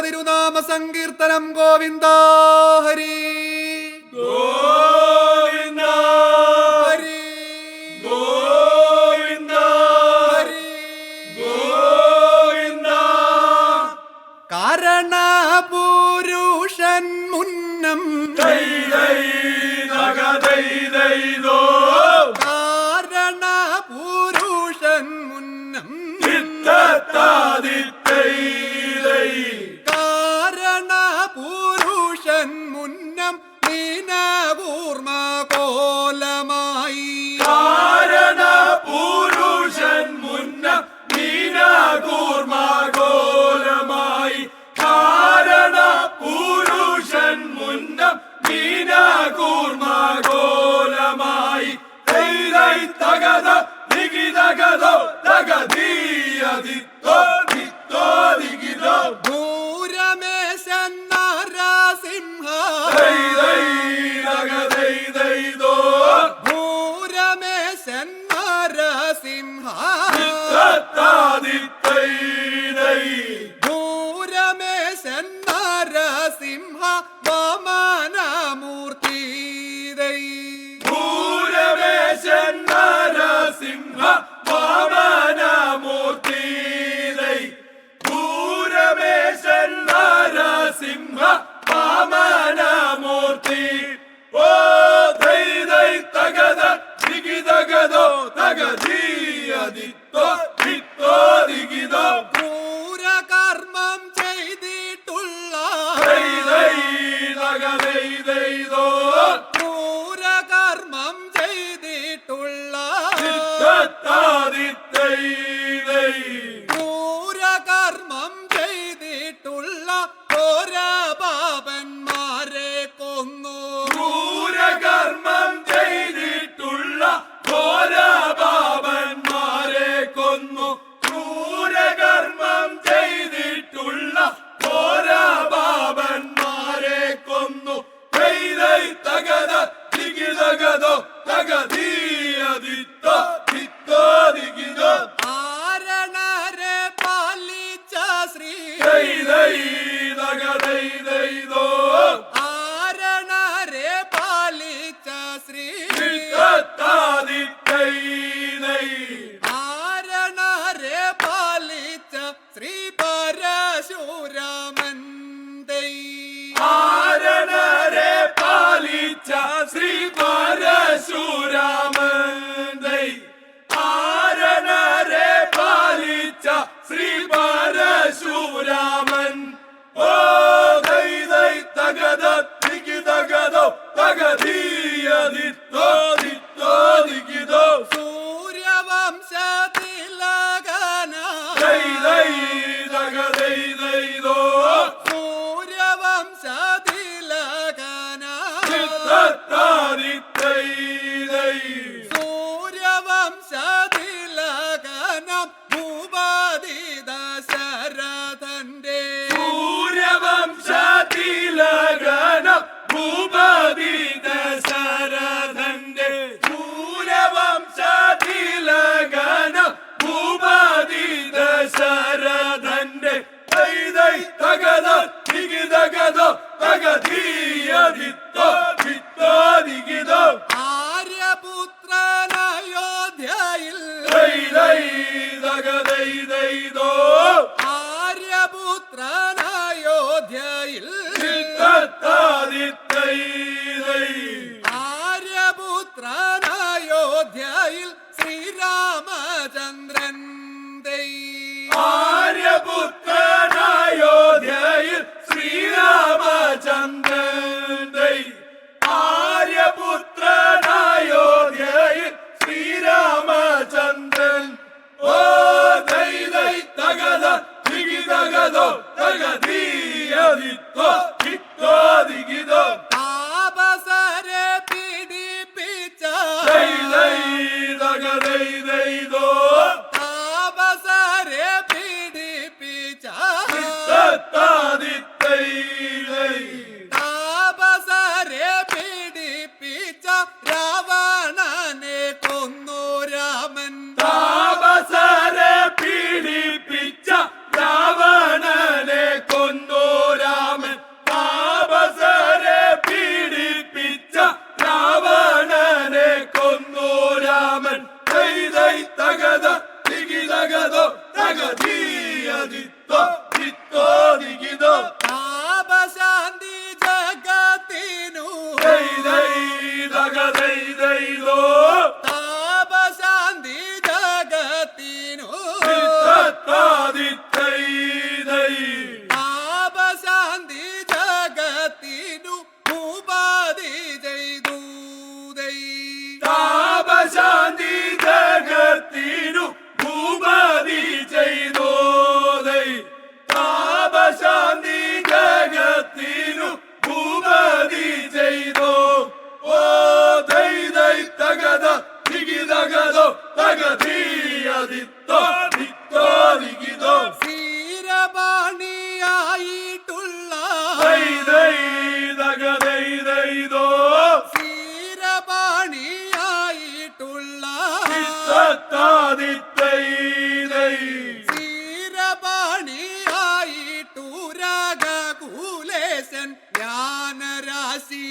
തിരുനാമ സങ്കീർത്തനം ഗോവിന്ദ ഹരി. ഗോവിന്ദ കാരണ പുരുഷൻ മുന്നം. ദൈ. മുന്നം. dei dei da ga dei dei do Shri പരശുരാമന്ദൈ ആരണരെ പാലിച്ച Shri Parasuraman ഓ ദൈ ദൈ തകത തികി തകതോ തകതീയതിത്തോ ദിത്തോ ദൈ തകതൈ ദൈ ദോ സൂര്യവംശ Hey! ആര്യപുത്രനായോധ്യയിൽ ശ്രീരാമചന്ദ്രൻ ആര്യപുത്രനായോധ്യയിൽ ശ്രീരാമചന്ദ്രൻ വീരപാണിയായിട്ടുള്ള വീരപാണിയായിട്ടുള്ള വീരപാണിയായിട്ടുരകൂലേശൻ ജ്ഞാനരാശി.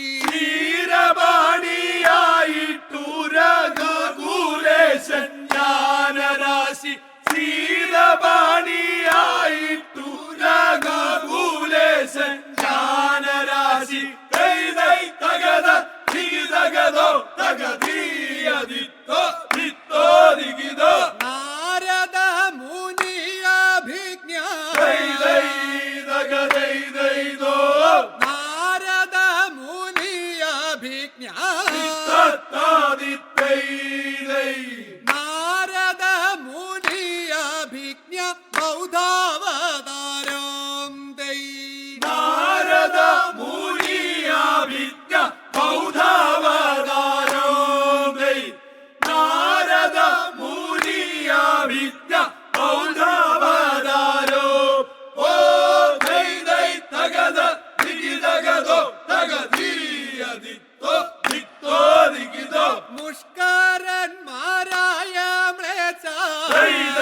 سيد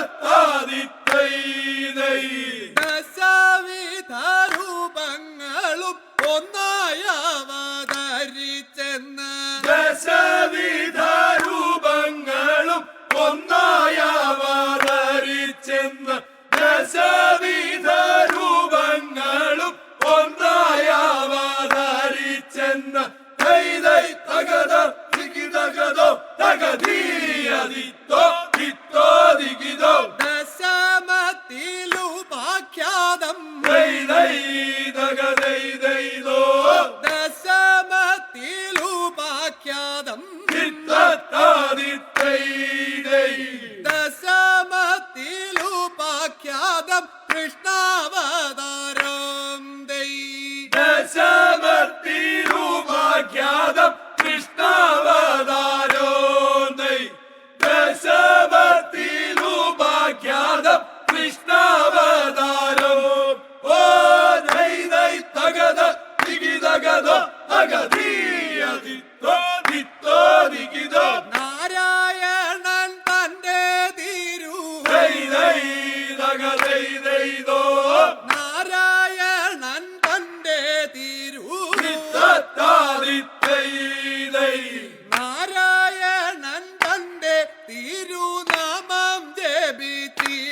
ഭക്താദിത്തൈ ദശവിധരൂപങ്ങളും ഒന്നായ അവതരിച്ചെന്ന് ദശവിധരൂപങ്ങളും ഒന്നായ അവതരിച്ചെന്ന് ദശവിധരൂപങ്ങളും ഒന്നായ അവതരിച്ചെന്ന് നാരായണൻ തന്റെ തിരു നാരായണൻ തന്റെ തിരു നാരായണൻ തന്റെ തിരുനാമം ജപിത്തിഹാലോകേ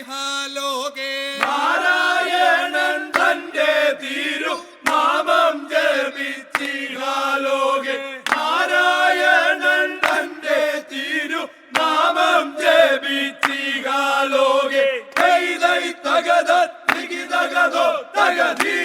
നാരായണൻ തന്റെ തിരു നാമം ലോകെ നാരായണൻ തന്റെ തിരു നാമം ജപിച്ചിക ലോകെ. തകതോ തകതീ